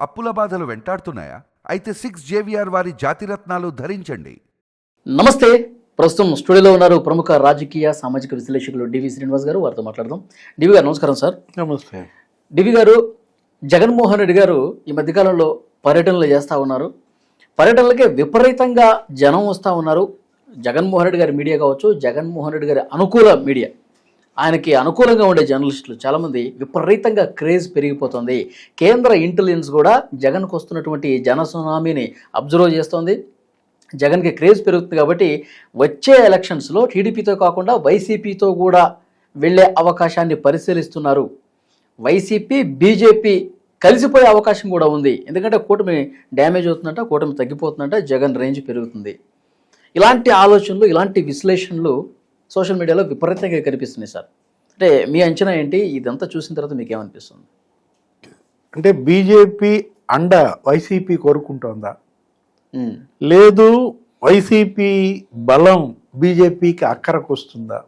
అప్పుల బాధలు వెంటాడుతున్నాయా? అయితే సిక్స్ జేవిఆర్ వారి జాతిరత్నాలు ధరించండి. నమస్తే. ప్రస్తుతం స్టూడియోలో ఉన్నారు ప్రముఖ రాజకీయ సామాజిక విశ్లేషకులు డివి శ్రీనివాస్ గారు. వారితో మాట్లాడదాం. డివి గారు నమస్కారం సార్. నమస్తే. డివి గారు జగన్మోహన్ రెడ్డి గారు ఈ మధ్యకాలంలో పర్యటనలు చేస్తూ ఉన్నారు. పర్యటనలకే విపరీతంగా జనం వస్తూ ఉన్నారు. జగన్మోహన్ రెడ్డి గారి మీడియా కావచ్చు జగన్మోహన్ రెడ్డి గారి అనుకూల మీడియా. ఆయనకి అనుకూలంగా ఉండే జర్నలిస్టులు చాలామంది విపరీతంగా క్రేజ్ పెరిగిపోతుంది. కేంద్ర ఇంటెలిజెన్స్ కూడా జగన్కు వస్తున్నటువంటి జన సునామీని అబ్జర్వ్ చేస్తోంది. జగన్కి క్రేజ్ పెరుగుతుంది కాబట్టి వచ్చే ఎలక్షన్స్లో టీడీపీతో కాకుండా వైసీపీతో కూడా వెళ్ళే అవకాశాన్ని పరిశీలిస్తున్నారు. వైసీపీ బీజేపీ కలిసిపోయే అవకాశం కూడా ఉంది. ఎందుకంటే కూటమి డ్యామేజ్ అవుతుందంట కూటమి తగ్గిపోతుందంట జగన్ రేంజ్ పెరుగుతుంది. ఇలాంటి ఆలోచనలు ఇలాంటి విశ్లేషణలు సోషల్ మీడియాలో విపరీతంగా కనిపిస్తున్నాయి సార్. అంటే మీ అంచనా ఏంటి? ఇదంతా చూసిన తర్వాత మీకు ఏమనిపిస్తుంది అంటే బీజేపీ అండ వైసీపీ కోరుకుంటోందా? లేదు వైసీపీ బలం బీజేపీకి అక్కరకు వస్తుందా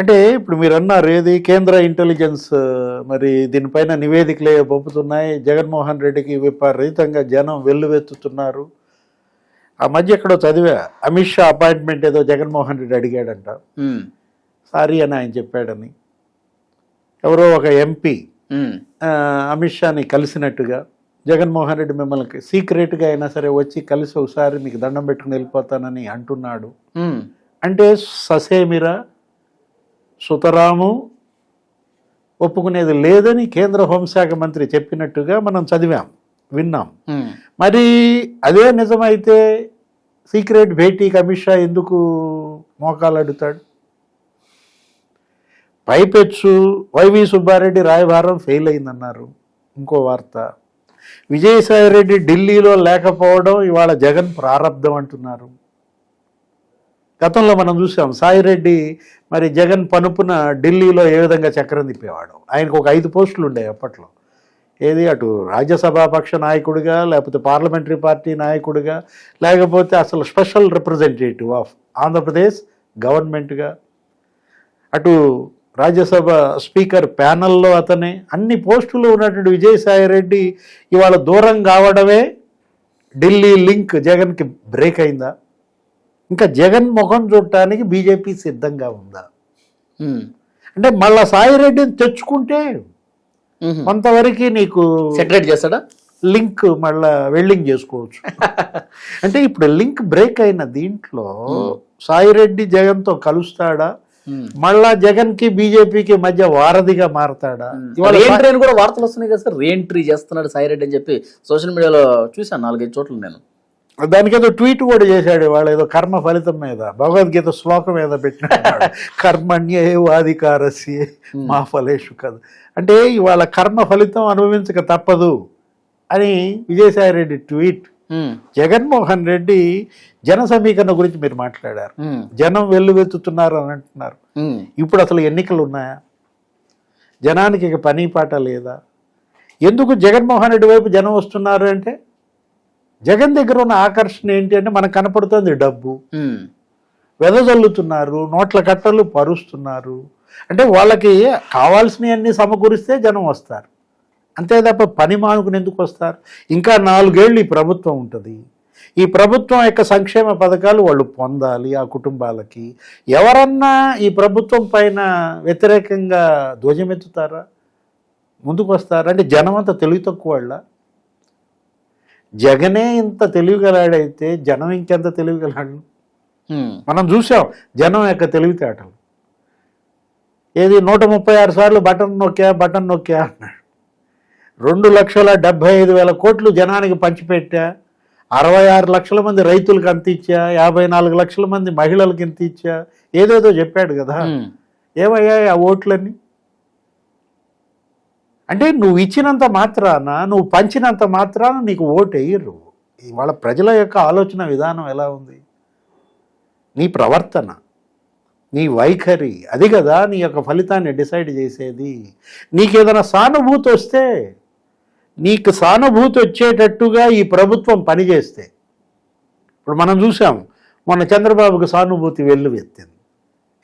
అంటే ఇప్పుడు మీరు అన్నారు ఏది? కేంద్ర ఇంటెలిజెన్స్ మరి దీనిపైన నివేదికలే పంపుతున్నాయి. జగన్మోహన్ రెడ్డికి విపరీతంగా జనం వెల్లువెత్తుతున్నారు. ఆ మధ్య ఎక్కడో చదివా అమిత్ షా అపాయింట్మెంట్ ఏదో జగన్మోహన్ రెడ్డి అడిగాడంట. సారీ అని ఆయన చెప్పాడని. ఎవరో ఒక ఎంపీ అమిత్ షాని కలిసినట్టుగా జగన్మోహన్ రెడ్డి మిమ్మల్ని సీక్రెట్గా అయినా సరే వచ్చి కలిసి ఒకసారి మీకు దండం పెట్టుకుని వెళ్ళిపోతానని అంటున్నాడు. అంటే ససేమిరా సుతరాము ఒప్పుకునేది లేదని కేంద్ర హోంశాఖ మంత్రి చెప్పినట్టుగా మనం చదివాం. విన్నాం. మరి అదే నిజమైతే సీక్రెట్ భేటీకి అమిత్ షా ఎందుకు మోకాలు అడుగుతాడు? పైపెచ్చు వైవి సుబ్బారెడ్డి రాయబారం ఫెయిల్ అయిందన్నారు. ఇంకో వార్త. విజయసాయి రెడ్డి ఢిల్లీలో లేకపోవడం ఇవాళ జగన్ ప్రారంధం అంటున్నారు. గతంలో మనం చూసాం సాయిరెడ్డి మరి జగన్ పనుపున ఢిల్లీలో ఏ విధంగా చక్రం తిప్పేవాడు? ఆయనకు ఒక ఐదు పోస్టులు ఉండేవి అప్పట్లో. ఏది అటు రాజ్యసభా పక్ష నాయకుడిగా లేకపోతే పార్లమెంటరీ పార్టీ నాయకుడిగా లేకపోతే అసలు స్పెషల్ రిప్రజెంటేటివ్ ఆఫ్ ఆంధ్రప్రదేశ్ గవర్నమెంట్గా. అటు రాజ్యసభ స్పీకర్ ప్యానల్లో అతనే అన్ని పోస్టులు ఉన్నటువంటి విజయసాయి రెడ్డి ఇవాళ దూరం కావడమే ఢిల్లీ లింక్ జగన్కి బ్రేక్ అయిందా? ఇంకా జగన్ ముఖం చూడటానికి బీజేపీ సిద్ధంగా ఉందా? అంటే మళ్ళా సాయిరెడ్డిని తెచ్చుకుంటే. కొంతవరకు నీకు సెటరేట్ చేస్తాడా? లింక్ మళ్ళా వెల్డింగ్ చేసుకోవచ్చు. అంటే ఇప్పుడు లింక్ బ్రేక్ అయిన దీంట్లో సాయిరెడ్డి జగన్తో కలుస్తాడా. మళ్ళా జగన్కి బీజేపీకి మధ్య వారధిగా మారతాడా? ఇవాళ రీఎంట్రీ అని కూడా వార్తలు వస్తున్నాయి కదా సార్. రీఎంట్రీ చేస్తున్నాడు సాయిరెడ్డి అని చెప్పి సోషల్ మీడియాలో చూశాను నాలుగైదు చోట్ల నేను. దానికి ఏదో ట్వీట్ కూడా చేశాడు వాళ్ళు ఏదో కర్మ ఫలితం మీద. భగవద్గీత శ్లోకం ఏదో పెట్టినాడు కర్మణ్యే వాధికారస్యే మా ఫలేషు కదా అంటే ఇవాళ కర్మ ఫలితం అనుభవించక తప్పదు అని విజయసాయి రెడ్డి ట్వీట్ జగన్మోహన్ రెడ్డి జన సమీకరణ గురించి మీరు మాట్లాడారు. జనం వెల్లువెత్తుతున్నారు అని అంటున్నారు. ఇప్పుడు అసలు ఎన్నికలు ఉన్నాయా? జనానికి ఇక పని పాట లేదా? ఎందుకు జగన్మోహన్ రెడ్డి వైపు జనం వస్తున్నారు అంటే? జగన్ దగ్గర ఉన్న ఆకర్షణ ఏంటి అంటే మనకు కనపడుతుంది డబ్బు. వెదజల్లుతున్నారు నోట్ల కట్టలు పరుస్తున్నారు. అంటే వాళ్ళకి కావాల్సినవన్నీ సమకూరిస్తే జనం వస్తారు. అంతే తప్ప పని మానుకుని ఎందుకు వస్తారు? ఇంకా నాలుగేళ్ళు ఈ ప్రభుత్వం ఉంటుంది. ఈ ప్రభుత్వం యొక్క సంక్షేమ పథకాలు వాళ్ళు పొందాలి ఆ కుటుంబాలకి. ఎవరన్నా ఈ ప్రభుత్వం పైన వ్యతిరేకంగా ధ్వజమెత్తుతారా ముందుకు వస్తారా? అంటే జనం అంతా తెలివి తక్కువ వాళ్ళ. జగనే ఇంత తెలివిగలాడైతే జనం ఇంకెంత తెలివిగలాడు మనం చూసాం జనం యొక్క తెలివితేటలు. ఏది నూట ముప్పై ఆరు సార్లు బటన్ నొక్కా బటన్ నొక్కా అన్నాడు. రెండు లక్షల డెబ్బై ఐదు వేల కోట్లు జనానికి పంచిపెట్టా అరవై ఆరు లక్షల మంది రైతులకు అంత ఇచ్చా యాభై నాలుగు లక్షల మంది మహిళలకు ఇంత ఇచ్చా ఏదేదో చెప్పాడు కదా. ఉమ్, ఏమయ్యాయి ఆ ఓట్లన్నీ? అంటే నువ్వు ఇచ్చినంత మాత్రాన నువ్వు పంచినంత మాత్రాన నీకు ఓటు వేయరు ఇవాళ ప్రజల యొక్క ఆలోచన విధానం ఎలా ఉంది? నీ ప్రవర్తన. నీ వైఖరి అది కదా నీ యొక్క ఫలితాన్ని డిసైడ్ చేసేది. నీకు ఏదైనా సానుభూతి వస్తే నీకు సానుభూతి వచ్చేటట్టుగా ఈ ప్రభుత్వం పనిచేస్తే. ఇప్పుడు మనం చూసాం మొన్న చంద్రబాబుకు సానుభూతి వెల్లువెత్తింది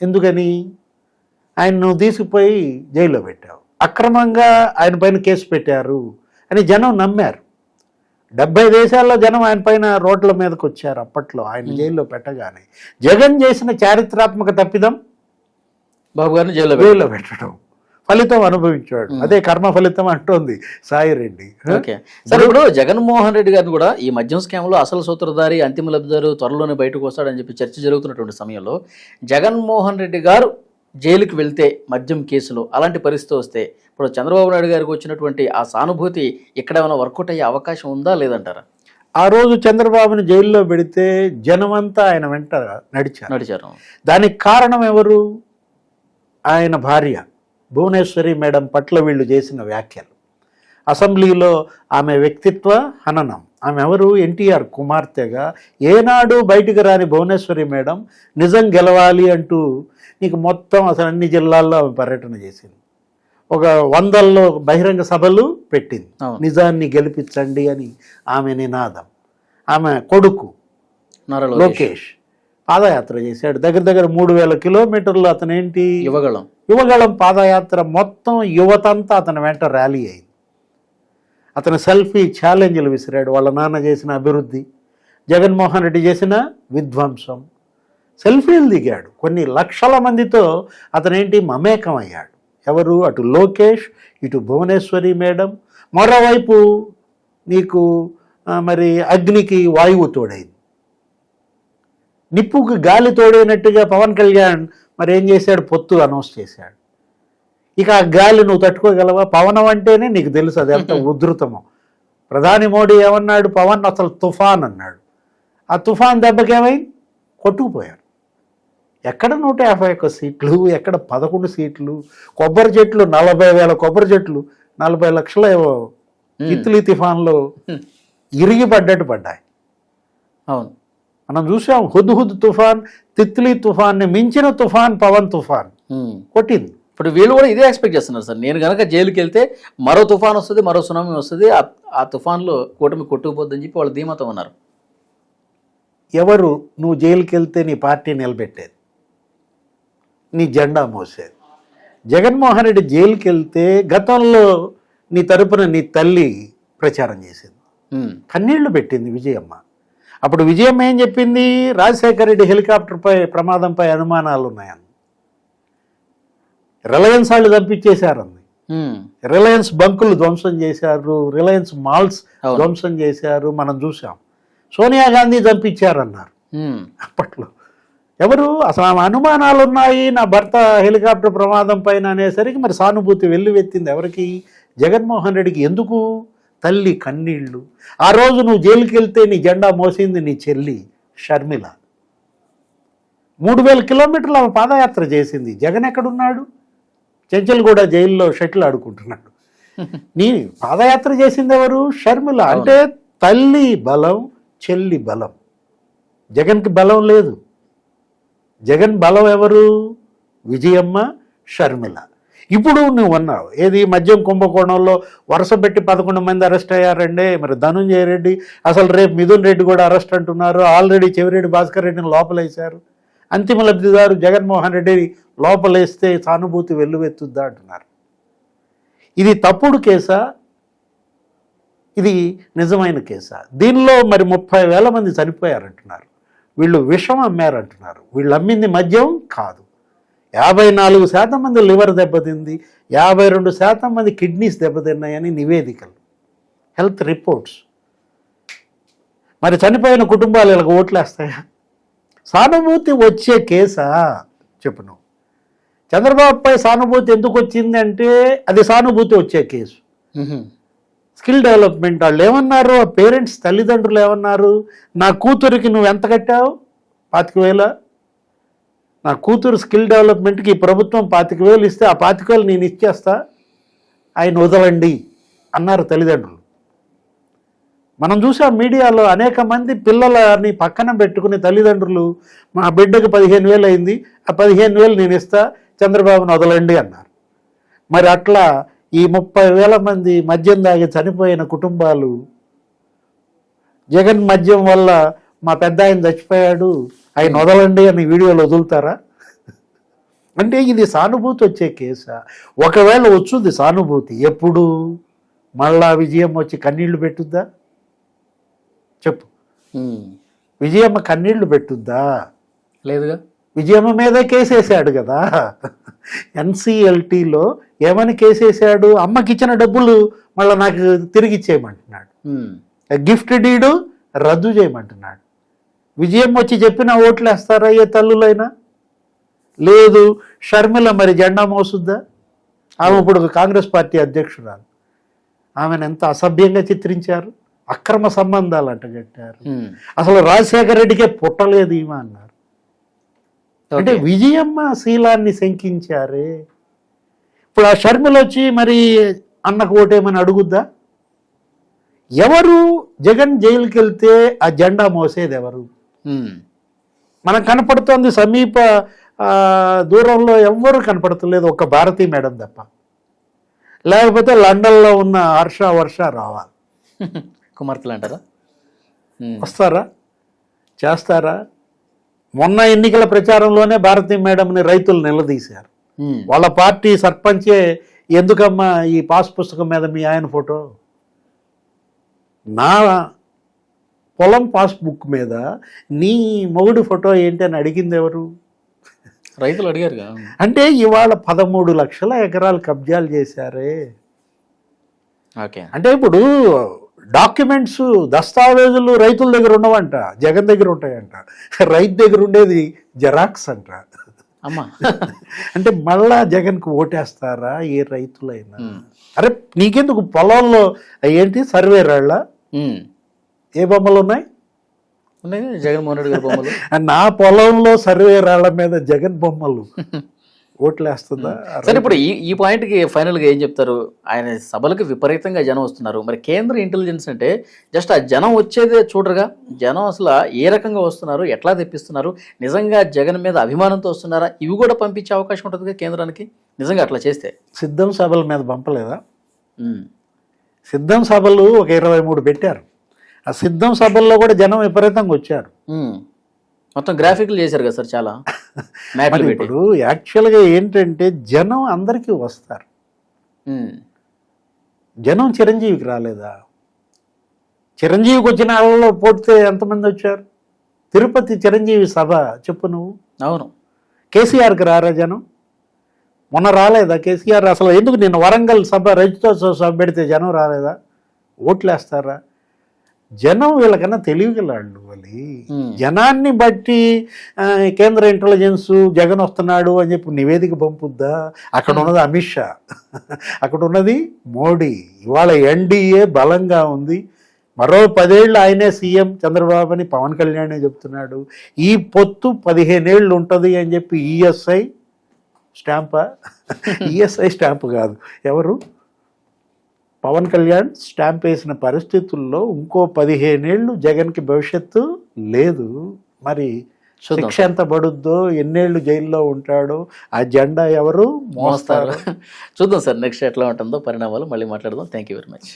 ఎందుకని? ఆయన నువ్వు తీసుకుపోయి జైల్లో పెట్టావు. అక్రమంగా ఆయన పైన కేసు పెట్టారు అని జనం నమ్మారు. డెబ్బై దేశాల్లో జనం ఆయన పైన రోడ్ల మీదకి వచ్చారు అప్పట్లో ఆయన జైల్లో పెట్టగానే. జగన్ చేసిన చారిత్రాత్మక తప్పిదం బాబు గారిని జైల్లో. జైల్లో పెట్టడం ఫలితం అనుభవించాడు. అదే కర్మ ఫలితం అంటోంది సాయి రెడ్డి. ఓకే. సరే ఇప్పుడు జగన్మోహన్ రెడ్డి గారిని కూడా ఈ మద్యం స్కామ్లో అసలు సూత్రధారి అంతిమ లబ్ధిదారు త్వరలోనే బయటకు వస్తాడని చెప్పి చర్చ జరుగుతున్నటువంటి సమయంలో జగన్మోహన్ రెడ్డి గారు జైలుకి వెళ్తే మద్యం కేసులో అలాంటి పరిస్థితి వస్తే ఇప్పుడు చంద్రబాబు నాయుడు గారికి వచ్చినటువంటి ఆ సానుభూతి ఇక్కడ ఏమైనా వర్కౌట్ అయ్యే అవకాశం ఉందా లేదంటారా? ఆ రోజు చంద్రబాబుని జైల్లో పెడితే జనమంతా ఆయన వెంట నడిచారు. నడిచారు. దానికి కారణం ఎవరు? ఆయన భార్య భువనేశ్వరి మేడం పట్ల వీళ్ళు చేసిన వ్యాఖ్యలు. అసెంబ్లీలో ఆమె వ్యక్తిత్వ హననం. ఆమె ఎవరు ఎన్టీఆర్ కుమార్తెగా. ఏనాడు బయటికి రాని భువనేశ్వరి మేడం నిజం గెలవాలి అంటూ నీకు మొత్తం అసలు అన్ని జిల్లాల్లో ఆమె పర్యటన చేసింది. ఒక వందల్లో బహిరంగ సభలు పెట్టింది. నిజాన్ని గెలిపించండి అని ఆమె నినాదం. ఆమె కొడుకు లోకేష్. పాదయాత్ర చేశాడు. దగ్గర దగ్గర మూడు వేల కిలోమీటర్లు అతను ఏంటి యువగళం. యువగళం పాదయాత్ర మొత్తం యువతంతా అతని వెంట ర్యాలీ అయింది. అతను సెల్ఫీ ఛాలెంజ్లు విసిరాడు వాళ్ళ నాన్న చేసిన అభివృద్ధి జగన్మోహన్ రెడ్డి చేసిన విధ్వంసం. సెల్ఫీలు దిగాడు. కొన్ని లక్షల మందితో అతనేంటి మమేకం అయ్యాడు ఎవరు? అటు లోకేష్ ఇటు భువనేశ్వరి మేడం. మరోవైపు నీకు మరి అగ్నికి వాయువు తోడైంది. నిప్పుకు గాలి తోడైనట్టుగా పవన్ కళ్యాణ్ మరి ఏం చేశాడు? పొత్తు అనౌన్స్ చేశాడు. ఇక ఆ గాలి నువ్వు తట్టుకోగలవా? పవనం అంటేనే నీకు తెలుసు అది ఎంత ఉధృతమో. ప్రధాని మోడీ ఏమన్నాడు? పవన్ అసలు తుఫాన్ అన్నాడు. ఆ తుఫాన్ దెబ్బకేమైంది కొట్టుకుపోయారు. ఎక్కడ నూట యాభై ఒక్క సీట్లు? ఎక్కడ పదకొండు సీట్లు? కొబ్బరి చెట్లు నలభై వేల కొబ్బరి చెట్లు నలభై లక్షల ఏవో ఇత్లీ తుఫాన్లో ఇరిగి పడ్డట్టు పడ్డాయి. అవును. మనం చూసాం హుద్ హుద్ తుఫాన్ తిత్లీ తుఫాన్ని మించిన తుఫాన్ పవన్ తుఫాన్. కొట్టింది. ఇప్పుడు వీళ్ళు కూడా ఇదే ఎక్స్పెక్ట్ చేస్తున్నారు సార్. నేను కనుక జైలుకి వెళ్తే మరో తుఫాన్ వస్తుంది మరో సునామీ వస్తుంది ఆ- తుఫాన్లో కూటమి కొట్టుకుపోద్దని చెప్పి వాళ్ళు ధీమాతో ఉన్నారు ఎవరు నువ్వు జైలుకి వెళ్తే నీ పార్టీ నిలబెట్టేది? నీ జెండా మోసేది. జగన్మోహన్ రెడ్డి జైలుకి వెళ్తే గతంలో నీ తరపున నీ తల్లి ప్రచారం చేసింది. కన్నీళ్ళు పెట్టింది విజయమ్మ. అప్పుడు విజయమ్మ ఏం చెప్పింది? రాజశేఖర రెడ్డి హెలికాప్టర్పై ప్రమాదంపై అనుమానాలు ఉన్నాయని రిలయన్స్ వాళ్ళు ఉమ్. రిలయన్స్ బంకులు ధ్వంసం చేశారు రిలయన్స్ మాల్స్. ధ్వంసం చేశారు మనం చూసాం సోనియా గాంధీ చంపించారన్నారు. అప్పట్లో. ఎవరు? అసలు ఆమె అనుమానాలు ఉన్నాయి నా భర్త హెలికాప్టర్ ప్రమాదం పైన అనేసరికి మరి సానుభూతి వెల్లువెత్తింది ఎవరికి? జగన్మోహన్ రెడ్డికి ఎందుకు? తల్లి కన్నీళ్ళు ఆ రోజు నువ్వు జైలుకి వెళ్తే నీ జెండా మోసింది నీ చెల్లి షర్మిల. మూడు వేల కిలోమీటర్లు ఆమె పాదయాత్ర చేసింది. జగన్ ఎక్కడున్నాడు? చెంచల్గూడ జైల్లో షటిల్ ఆడుకుంటున్నాడు నీ పాదయాత్ర చేసింది ఎవరు? షర్మిల. అంటే తల్లి బలం చెల్లి బలం. జగన్కి బలం లేదు. జగన్ బలం ఎవరు? విజయమ్మ షర్మిల. ఇప్పుడు నువ్వు అన్నావు ఏది మద్యం కుంభకోణంలో వరుస పెట్టి పదకొండు మంది అరెస్ట్ అయ్యారండి. మరి ధనుంజయ రెడ్డి అసలు రేపు మిథున్ రెడ్డి కూడా అరెస్ట్ అంటున్నారు. ఆల్రెడీ చెవిరెడ్డి భాస్కర్ రెడ్డిని లోపలేశారు. అంతిమ లబ్ధిదారు జగన్మోహన్ రెడ్డి లోపలేస్తే సానుభూతి వెల్లువెత్తుద్దా అంటున్నారు. ఇది తప్పుడు కేసా? ఇది నిజమైన కేసా? దీనిలో మరి ముప్పై వేల మంది చనిపోయారంటున్నారు. వీళ్ళు విషం అమ్మారంటున్నారు. వీళ్ళు అమ్మింది మద్యం కాదు. యాభై నాలుగు శాతం మంది లివర్ దెబ్బతింది. యాభై రెండు శాతం మంది కిడ్నీస్ దెబ్బతిన్నాయని నివేదికలు. Health reports. మరి చనిపోయిన కుటుంబాలు ఇలాగ ఓట్లేస్తాయా? సానుభూతి వచ్చే కేసా? చెప్పు నువ్వు చంద్రబాబుపై సానుభూతి ఎందుకు వచ్చింది అంటే అది సానుభూతి వచ్చే కేసు. స్కిల్ డెవలప్మెంట్ వాళ్ళు ఏమన్నారు? ఆ పేరెంట్స్ తల్లిదండ్రులు ఏమన్నారు? నా కూతురికి నువ్వు ఎంత కట్టావు? పాతిక వేల? నా కూతురు స్కిల్ డెవలప్మెంట్కి ఈ ప్రభుత్వం పాతిక వేలు ఇస్తే ఆ పాతిక వేలు నేను ఇచ్చేస్తా? ఆయన వదలండి అన్నారు తల్లిదండ్రులు. మనం చూసాం మీడియాలో అనేక మంది పిల్లలని పక్కన పెట్టుకుని తల్లిదండ్రులు మా బిడ్డకు పదిహేను వేలు అయింది ఆ పదిహేను వేలు నేను ఇస్తా చంద్రబాబును వదలండి అన్నారు. మరి అట్లా ఈ ముప్పై వేల మంది మద్యం దాగి చనిపోయిన కుటుంబాలు జగన్ మద్యం వల్ల మా పెద్ద ఆయన చచ్చిపోయాడు ఆయన వదలండి అని వీడియోలు వదులుతారా? అంటే ఇది సానుభూతి వచ్చే కేసా? ఒకవేళ వచ్చుంది సానుభూతి ఎప్పుడు? మళ్ళా విజయం వచ్చి కన్నీళ్ళు పెట్టుద్దా? చెప్పు. విజయమ్మ కన్నీళ్ళు పెట్టుద్దా? లేదుగా. విజయమ్మ మీదే కేసేసాడు కదా. ఎన్సిఎల్టీలో ఏమని కేసేసాడు? అమ్మకి ఇచ్చిన డబ్బులు మళ్ళీ నాకు తిరిగి ఇచ్చేయమంటున్నాడు. గిఫ్ట్ డీడు రద్దు చేయమంటున్నాడు. విజయం వచ్చి చెప్పిన ఓట్లు వేస్తారా ఏ తల్లులైనా? లేదు షర్మిల మరి జెండా మోసుద్దా? ఆమె ఇప్పుడు కాంగ్రెస్ పార్టీ అధ్యక్షురాలు. ఆమెను ఎంత అసభ్యంగా చిత్రించారు? అక్రమ సంబంధాలు అంటగట్టారు. అసలు రాజశేఖర రెడ్డికే పుట్టలేదు ఈమె అన్నారు. అంటే. విజయమ్మ శీలాన్ని శంకించారే. ఇప్పుడు ఆ షర్మిల వచ్చి మరి అన్నకు ఓటేమని అడుగుద్దా? ఎవరు జగన్ జైలుకి వెళ్తే ఆ జెండా మోసేది ఎవరు. మనకు కనపడుతోంది సమీప దూరంలో ఎవ్వరు కనపడతలేదు ఒక భారతీ మేడం తప్ప. లేకపోతే లండన్లో ఉన్న హర్ష వర్ష రావాలి. కుమార్తెలు అంటారా. వస్తారా? చేస్తారా? మొన్న ఎన్నికల ప్రచారంలోనే భారతీ మేడంని రైతులు నిలదీశారు. వాళ్ళ పార్టీ సర్పంచే ఎందుకమ్మా ఈ పాస్ పుస్తకం మీద మీ ఆయన ఫోటో? నా పొలం పాస్బుక్ మీద నీ మొగుడు ఫోటో ఏంటి అని అడిగింది ఎవరు? రైతులు అడిగారుగా. అంటే ఇవాళ పదమూడు లక్షల ఎకరాలు కబ్జాలు చేశారే. ఓకే. అంటే ఇప్పుడు డాక్యుమెంట్స్ దస్తావేజులు రైతుల దగ్గర ఉండవంట జగన్ దగ్గర ఉంటాయంట. రైతు దగ్గర ఉండేది జెరాక్స్ అంట. అమ్మా. అంటే మళ్ళా జగన్కు ఓటేస్తారా ఏ రైతులైనా. అరే నీకెందుకు పొలంలో ఏంటి సర్వే రాళ్ళ. ఏ బొమ్మలు ఉన్నాయి జగన్మోహన్ రెడ్డి గారి బొమ్మలు. నా పొలంలో సర్వే రాళ్ళ మీద జగన్ బొమ్మలు. ఓట్లేస్తుందా? సరే ఇప్పుడు ఈ ఈ పాయింట్కి ఫైనల్గా ఏం చెప్తారు? ఆయన సభలకు విపరీతంగా జనం వస్తున్నారు. మరి కేంద్ర ఇంటెలిజెన్స్ అంటే జస్ట్ ఆ జనం వచ్చేదే చూడరుగా? జనం అసలు ఏ రకంగా వస్తున్నారు? ఎట్లా తెప్పిస్తున్నారు? నిజంగా జగన్ మీద అభిమానంతో వస్తున్నారా? ఇవి కూడా పంపించే అవకాశం ఉంటుంది కేంద్రానికి? నిజంగా అట్లా చేస్తే? సిద్ధం సభల మీద పంపలేదా. సిద్ధం సభలు ఒక ఇరవై మూడు పెట్టారు. ఆ సిద్ధం సభల్లో కూడా జనం విపరీతంగా వచ్చారు. మొత్తం గ్రాఫిక్లు చేశారు కదా సార్ చాలా. ఇప్పుడు యాక్చువల్గా ఏంటంటే జనం అందరికీ వస్తారు. ఉమ్. జనం చిరంజీవికి రాలేదా? చిరంజీవికి వచ్చిన వాళ్ళలో పోతే ఎంతమంది వచ్చారు? తిరుపతి చిరంజీవి సభ చెప్పు నువ్వు. అవును. కేసీఆర్కి రారా జనం? మొన్న రాలేదా కేసీఆర్? అసలు ఎందుకు నిన్న వరంగల్ సభ రైతుతో సభ పెడితే జనం రాలేదా? ఓట్లేస్తారా? జనం వీళ్ళకన్నా తెలివిగలాళ్ళు వాళ్ళు. జనాన్ని బట్టి కేంద్ర ఇంటెలిజెన్స్ జగన్ వస్తున్నాడు అని చెప్పి నివేదిక పంపుద్దా? అక్కడ ఉన్నది అమిత్ షా. అక్కడ ఉన్నది మోడీ. ఇవాళ ఎన్డీఏ బలంగా ఉంది. మరో పదేళ్ళు ఆయనే సీఎం చంద్రబాబు అని పవన్ కళ్యాణ్ చెప్తున్నాడు. ఈ పొత్తు పదిహేనేళ్ళు ఉంటుంది అని చెప్పి ఈఎస్ఐ స్టాంపా? ఈఎస్ఐ స్టాంప్ కాదు. ఎవరు? పవన్ కళ్యాణ్ స్టాంప్ వేసిన పరిస్థితుల్లో ఇంకో పదిహేనేళ్ళు జగన్కి భవిష్యత్తు లేదు. మరి శిక్ష ఎంత పడుద్దో ఎన్నేళ్ళు జైల్లో ఉంటాడో ఆ జెండా ఎవరు మోస్తారు? చూద్దాం సార్ నెక్స్ట్ ఎట్లా ఉంటుందో పరిణామాలు మళ్ళీ మాట్లాడదాం. Thank you very much